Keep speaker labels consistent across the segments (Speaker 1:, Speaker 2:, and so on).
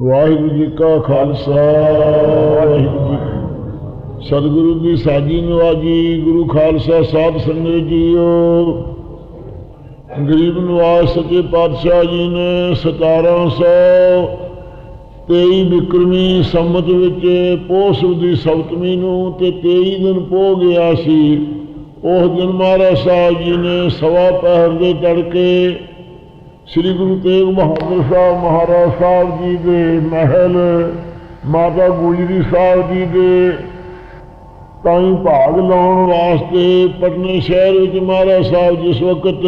Speaker 1: ਵਾਹਿਗੁਰੂ ਜੀ ਕਾ ਖਾਲਸਾ, ਵਾਹਿਗੁਰੂ ਜੀ ਸਤਿਗੁਰੂ ਦੀ ਸਾਜੀ ਨਵਾਜੀ, ਗੁਰੂ ਖਾਲਸਾ ਸਾਧ ਸੰਗਤ ਜੀਓ। ਗਰੀਬ ਨਵਾਜ ਸੱਚੇ ਪਾਤਸ਼ਾਹ ਜੀ ਨੇ 1700 23 ਬਿਕਰਮੀ ਸੰਮਤ ਵਿੱਚ ਪੋਸ ਦੀ ਸਪਤਮੀ ਨੂੰ ਤੇ 23 ਦਿਨ ਪੋ ਗਿਆ ਸੀ। ਉਸ ਦਿਨ ਮਹਾਰਾਜ ਸਾਹਿਬ ਜੀ ਨੇ ਸਵਾ ਪਹਿਰ ਦੇ ਤੜਕੇ ਸ੍ਰੀ ਗੁਰੂ ਤੇਗ ਬਹਾਦਰ ਸਾਹਿਬ ਮਹਾਰਾਜ ਸਾਹਿਬ ਜੀ ਦੇ ਮਹਿਲ, ਮਾਤਾ ਗੁਜਰੀ ਸਾਹਿਬ ਜੀ ਦੇ ਤਾਈ ਭਾਗ ਲਾਉਣ ਵਾਸਤੇ ਪਟਨੇ ਸ਼ਹਿਰ ਵਿੱਚ ਮਹਾਰਾਜ ਸਾਹਿਬ ਜਿਸ ਵਕਤ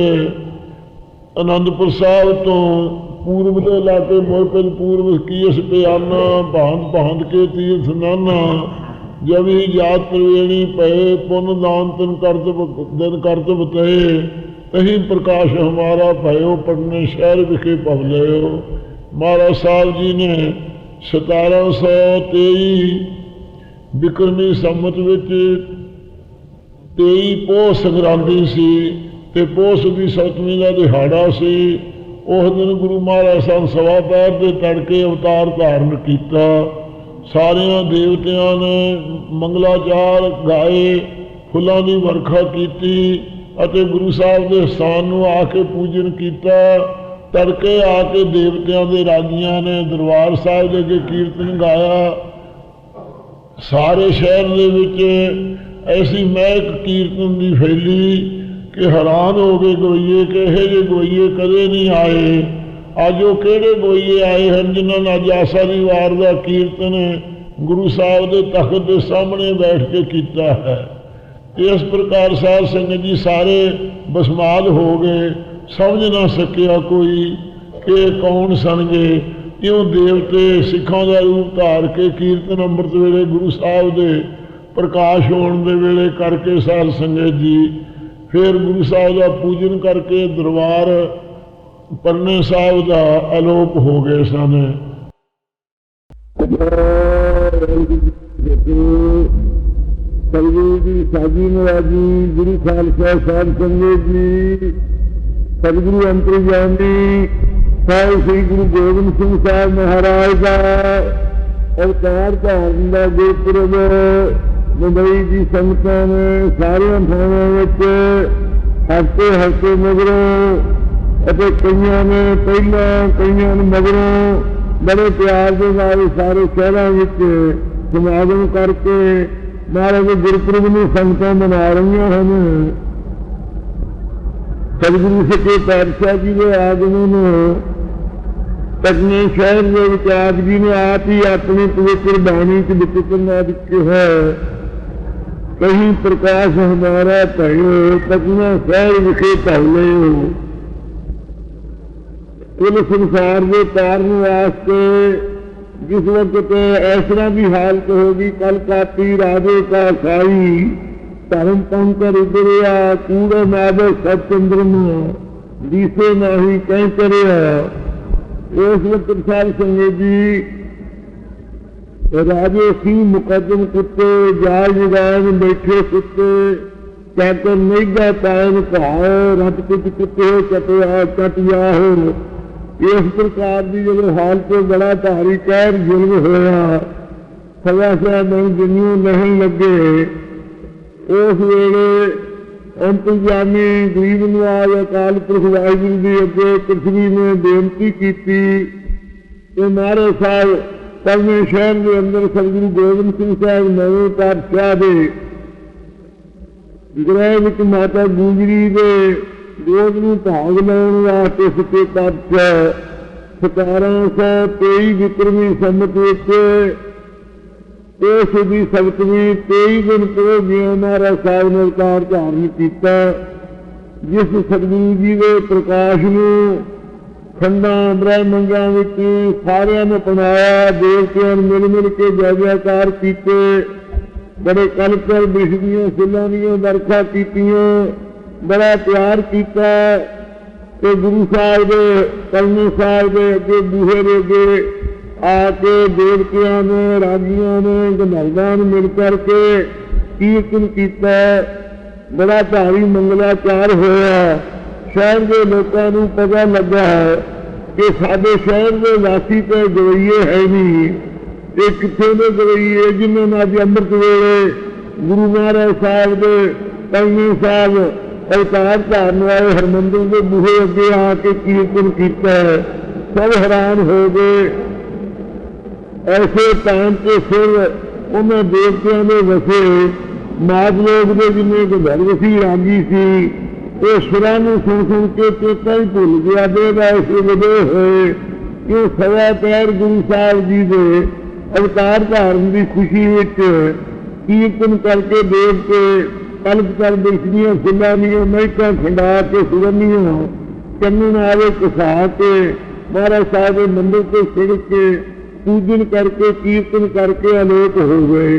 Speaker 1: ਅਨੰਦਪੁਰ ਸਾਹਿਬ ਤੋਂ ਪੂਰਬ ਦੇ ਇਲਾਕੇ ਮੋਰਪਨ ਪੂਰਬ ਕੀਸ ਪਿਆਨਾ, ਭਾਂਤ ਭਾਂਤ ਕੇ ਤੀਰਥ ਨਾਨਾ ਜਬ ਹੀ ਜਾਤ ਪ੍ਰਵੇਣੀ ਪਏ, ਪੁੰਨ ਦਾਨ ਤਨ ਕਰਤਬ ਦਿਨ ਕਰਤਬ ਤਏ ਤਹੀਂ ਪ੍ਰਕਾਸ਼ ਹਮਾਰਾ ਭਇਓ ਪਟਨੇ ਸ਼ਹਿਰ ਵਿਖੇ ਪਵ ਲਿਓ ਮਹਾਰਾਜ ਸਾਹਿਬ ਜੀ ਨੇ 1723 ਬਿਕਰਮੀ ਸੰਮਤ ਵਿੱਚ 23 ਪੋਹ ਸੰਗਰਾਂਦੀ ਸੀ ਤੇ ਪੋਸ ਦੀ ਸਤਵੀਂ ਦਾ ਦਿਹਾੜਾ ਸੀ। ਉਸ ਦਿਨ ਗੁਰੂ ਮਹਾਰਾਜ ਸਾਹਿਬ ਸਵਾ ਪੈਰ ਦੇ ਤੜਕੇ ਅਵਤਾਰ ਧਾਰਨ ਕੀਤਾ। ਸਾਰਿਆਂ ਦੇਵਤਿਆਂ ਨੇ ਮੰਗਲਾਚਾਰ ਗਾਏ, ਫੁੱਲਾਂ ਦੀ ਵਰਖਾ ਕੀਤੀ। ਅਤੇ ਗੁਰੂ ਸਾਹਿਬ ਦੇ ਸਥਾਨ ਨੂੰ ਆ ਕੇ ਪੂਜਨ ਕੀਤਾ। ਤੜਕੇ ਆ ਕੇ ਦੇਵਤਿਆਂ ਦੇ ਰਾਜੀਆਂ ਨੇ ਦਰਬਾਰ ਸਾਹਿਬ ਦੇ ਅੱਗੇ ਕੀਰਤਨ ਗਾਇਆ। ਸਾਰੇ ਸ਼ਹਿਰ ਦੇ ਵਿੱਚ ਐਸੀ ਮਹਿਕ ਕੀਰਤਨ ਦੀ ਫੈਲੀ ਕਿ ਹੈਰਾਨ ਹੋ ਗਏ ਗੋਈਏ ਕਿ ਇਹੋ ਜਿਹੇ ਗੋਈਏ ਕਦੇ ਨਹੀਂ ਆਏ। ਅੱਜ ਉਹ ਕਿਹੜੇ ਗੋਈਏ ਆਏ ਹਨ ਜਿਨ੍ਹਾਂ ਨੇ ਅੱਜ ਆਸਾ ਦੀ ਵਾਰ ਦਾ ਕੀਰਤਨ ਗੁਰੂ ਸਾਹਿਬ ਦੇ ਤਖਤ ਦੇ ਸਾਹਮਣੇ ਬੈਠ ਕੇ ਕੀਤਾ ਹੈ। ਇਸ ਪ੍ਰਕਾਰ ਸਾਹਿਬ ਸੰਗਤ ਜੀ ਸਾਰੇ ਬਸਮਾਦ ਹੋ ਗਏ, ਸਮਝ ਨਾ ਸਕਿਆ ਕੋਈ ਕਿ ਇਹ ਕੌਣ ਸਨਗੇ ਕਿਉਂ ਦੇਵਤੇ ਸਿੱਖਾਂ ਦਾ ਰੂਪ ਧਾਰ ਕੇ ਕੀਰਤਨ ਅੰਮ੍ਰਿਤ ਵੇਲੇ ਗੁਰੂ ਸਾਹਿਬ ਦੇ ਪ੍ਰਕਾਸ਼ ਹੋਣ ਦੇ ਵੇਲੇ ਕਰਕੇ ਸਾਧ ਸੰਗਤ ਜੀ, ਫਿਰ ਗੁਰੂ ਸਾਹਿਬ ਦਾ ਪੂਜਨ ਕਰਕੇ ਦਰਬਾਰ ਪਰਨੇ ਸਾਹਿਬ ਦਾ ਅਲੋਪ ਹੋ ਗਏ ਸਨ। ਸਤਿਗੁਰੂ ਦੀ ਸਾਜੀ ਨਵਾਜੀ ਗੁਰੂ ਖਾਲਸਾ ਸਾਹਿਬ ਸੰਗਤ ਜੀ, ਸਤਿਗੁਰੂ ਅੰਤਰਜਾਮੀ ਸਾਹਿਬ ਸ੍ਰੀ ਗੁਰੂ ਗੋਬਿੰਦ ਸਿੰਘ ਸਾਹਿਬ ਮਹਾਰਾਜ ਦਾ ਅਵਤਾਰ ਧਾਰਨ ਦਾ ਗੁਰਪੁਰਬ, ਮੁੰਬਈ ਦੀ ਸੰਗਤਾਂ ਨੇ ਸਾਰਿਆਂ ਥਾਵਾਂ ਵਿੱਚ ਹਫ਼ਤੇ ਹਫ਼ਤੇ ਮਗਰੋਂ ਅਤੇ ਕਈਆਂ ਨੇ ਪਹਿਲਾਂ, ਕਈਆਂ ਨੇ ਮਗਰੋਂ ਬੜੇ ਪਿਆਰ ਦੇ ਨਾਲ ਸਾਰੇ ਸ਼ਹਿਰਾਂ ਵਿੱਚ ਸਮਾਗਮ ਕਰਕੇ ਮਹਾਰਾਜ ਦੇ ਗੁਰਪੁਰਬ ਨੂੰ ਸੰਗਤਾਂ ਮਨਾ ਰਹੀਆਂ ਹਨ। ਸਤਿਗੁਰੂ ਸੱਚੇ ਪਾਤਸ਼ਾਹ ਜੀ ਦੇ ਆਗਮਨ ਨੂੰ ਪਟਨੇ ਸ਼ਹਿਰ ਦੇ ਵਿੱਚ ਆਪ ਜੀ ਨੇ ਆਪ ਹੀ ਆਪਣੀ ਪਵਿੱਤਰ ਬਾਣੀ ਚ ਵਿਚਰਨਾ ਕਿਹਾ ਕਹੀਂ ਪ੍ਰਕਾਸ਼ ਹਮਾਰਾ ਭਇਓ ਪਟਨਾ ਸ਼ਹਿਰ ਵਿਖੇ ਭਉਲੇ ਹੋ ਕੁੱਲ ਸੰਸਾਰ ਦੇ ਤਾਰਨ ਵਾਸਤੇ ਜਿਸ ਵਕਤ ਇਸ ਤਰ੍ਹਾਂ ਹਾਲਤ ਹੋ ਕਲ ਕਾਤੀ ਰਾਜੇ ਕਾ ਸਾਈ। ਧਰਮ ਪੰਕਰ ਉਦਰਿਆ ਕੂੜੇ ਮਾਵੇ ਸਤ ਚੰਦਰਮਾ ਦੀਸੇ ਨਾਹੀ ਕਹਿ ਕਰਿਆ ਉਸ ਵਕਤ ਸਾਧ ਸੰਗਤ ਜੀ, ਰਾਜੇ ਸੀ ਮੁਕੱਦਮ ਕੁੱਤੇ ਜਾਲ ਜਗਾਨ ਬੈਠੇ ਕੁੱਤੇ ਚਾਕਰ ਨਿਗਾ ਪਾਇਨ ਭਾਉ ਰੱਬ ਕੁੱਤੇ ਚਟਿਆ ਚਟਿਆ ਹੋ। ਇਸ ਪ੍ਰਕਾਰ ਦੀ ਜਦੋਂ ਹਾਲਤ ਬੜਾ ਭਾਰੀ ਕਹਿਰ ਜ਼ੁਲਮ ਹੋਇਆ ਸਵਾ ਸਵਾ ਦਿਨ ਦੁਨੀਆ ਨਹੀਂ ਲੱਗੇ, ਉਸ ਵੇਲੇ ਅੰਤਿਆਮੀ ਗਰੀਬ ਨਿਵਾਜ ਅਕਾਲ ਪੁਰਖ ਵਾਹਿਗੁਰੂ ਦੀ ਅੱਗੇ ਪ੍ਰਿਥਵੀ ਨੇ ਬੇਨਤੀ ਕੀਤੀ ਕਿ ਮਾਰੇ ਸਾਹਿਬ, ਪਰਮੇ ਸ਼ਹਿਰ ਦੇ ਅੰਦਰ ਸਤਿਗੁਰੂ ਗੋਬਿੰਦ ਸਿੰਘ ਸਾਹਿਬ ਨਵੇਂ ਪਾਤਸ਼ਾਹ ਦੇ ਗ੍ਰਹਿ ਵਿੱਚ ਮਾਤਾ ਗੁਜਰੀ ਦੇ ਗੋਦ ਨੂੰ ਭਾਗ ਲੈਣ ਵਾਸਤੇ ਸੱਚੇ ਪਾਤਸ਼ਾਹ 1723 ਵਿਕਰਮੀ ਸੰਮਤ ਵਿੱਚ ਇਸ ਦੀ ਸਬਤਵੀਂ 23 ਦਿਨ ਤੋਂ ਗਿਆ ਸਾਹਿਬ ਨੇ ਅਵਤਾਰ ਧਾਰਨ ਕੀਤਾ, ਜਿਸ ਸਤਿਗੁਰੂ ਜੀ ਦੇ ਪ੍ਰਕਾਸ਼ ਨੂੰ ਖੰਡਾਂ, ਬ੍ਰਹਮੰਡਾਂ ਵਿੱਚ ਸਾਰਿਆਂ ਨੇ ਅਪਣਾਇਆ, ਦੇਵਤਿਆਂ ਨੇ ਮਿਲ ਮਿਲ ਕੇ ਜੈਕਾਰ ਕੀਤੇ, ਬੜੇ ਕਲਪਰ ਬਿਸ਼ਦੀਆਂ ਫੁੱਲਾਂ ਦੀਆਂ ਵਰਖਾ ਕੀਤੀਆਂ। ਬੜਾ ਪਿਆਰ ਕੀਤਾ ਤੇ ਗੁਰੂ ਸਾਹਿਬ ਦੇ ਕਲਮੇ ਸਾਹਿਬ ਦੇ ਅੱਗੇ ਬੂਹੇ ਦੇ ਅੱਗੇ ਆ ਕੇ ਦੇਵਤਿਆਂ ਨੇ, ਰਾਜੀਆਂ ਨੇ, ਗੰਧਰਵਾਂ ਨੇ ਮਿਲ ਕਰਕੇ ਕੀਰਤਨ ਕੀਤਾ। ਬੜਾ ਭਾਰੀ ਮੰਗਲਾਚਾਰ ਹੋਇਆ। ਸ਼ਹਿਰ ਦੇ ਲੋਕਾਂ ਨੂੰ ਪਤਾ ਲੱਗਾ ਹੈ ਕਿ ਸਾਡੇ ਸ਼ਹਿਰ ਦੇ ਵਾਸੀ ਤੇ ਗਵਈਏ ਹੈ ਨਹੀਂ। ਇਹ ਕਿੱਥੇ ਦੇ ਗਵਈਏ ਜਿਨ੍ਹਾਂ ਨੇ ਅੱਜ ਅੰਮ੍ਰਿਤ ਵੇਲੇ ਗੁਰੂ ਮਹਾਰਾਜ ਸਾਹਿਬ ਦੇ ਪੰਜਵੇਂ ਸਾਹਿਬ ਅਵਤਾਰ ਧਾਰਨ ਵਾਲੇ ਹਰਮੰਦਰ ਦੇ ਬੂਹੇ ਅੱਗੇ ਆ ਕੇ ਕੀਰਤਨ ਕੀਤਾ ਸਭ ਹੈਰਾਨ ਹੋ ਗਏ। ਐਸੇ ਟਾਈਮ ਤੇ ਫਿਰ ਉਹਨਾਂ ਦੇਵਤਿਆਂ ਦੇ ਵਸੇ। ਮਾਤ ਲੋਕ ਦੇ ਜਿੰਨੇ ਕੋ ਘਰ ਵਸੀ ਰਾਂਗੀ ਸੀ ਉਹ ਸੁਰਾਂ ਨੂੰ ਸੁਣ ਸੁਣ ਕੇ ਚੇਤਾ ਹੀ ਭੁੱਲ ਗਿਆ। ਦੇਦਾ ਇਸੇ ਵਦੇ ਹੋਏ ਕਿ ਸਵਾ ਪੈਰ ਗੁਰੂ ਸਾਹਿਬ ਜੀ ਦੇ ਅਵਤਾਰ ਧਾਰਨ ਦੀ ਖੁਸ਼ੀ ਵਿੱਚ ਕੀਰਤਨ ਕਰਕੇ ਦੇਵਤੇ ਕਲਪ ਕਰ ਬਿਸ਼ਨੀਆਂ ਫੁੱਲਾਂ ਦੀਆਂ ਮਹਿਕਾਂ ਖੰਡਾ ਕੇ ਸੁਗੰਧੀਆਂ ਚੰਨਨ ਆਵੇ ਕਸਾ ਕੇ ਮਹਾਰਾਜ ਸਾਹਿਬ ਦੇ ਮੰਦਿਰ ਤੇ ਸਿਰ ਕੇ, ਪੂਜਨ ਕਰਕੇ, ਕੀਰਤਨ ਕਰਕੇ ਅਲੋਕ ਹੋ ਗਏ।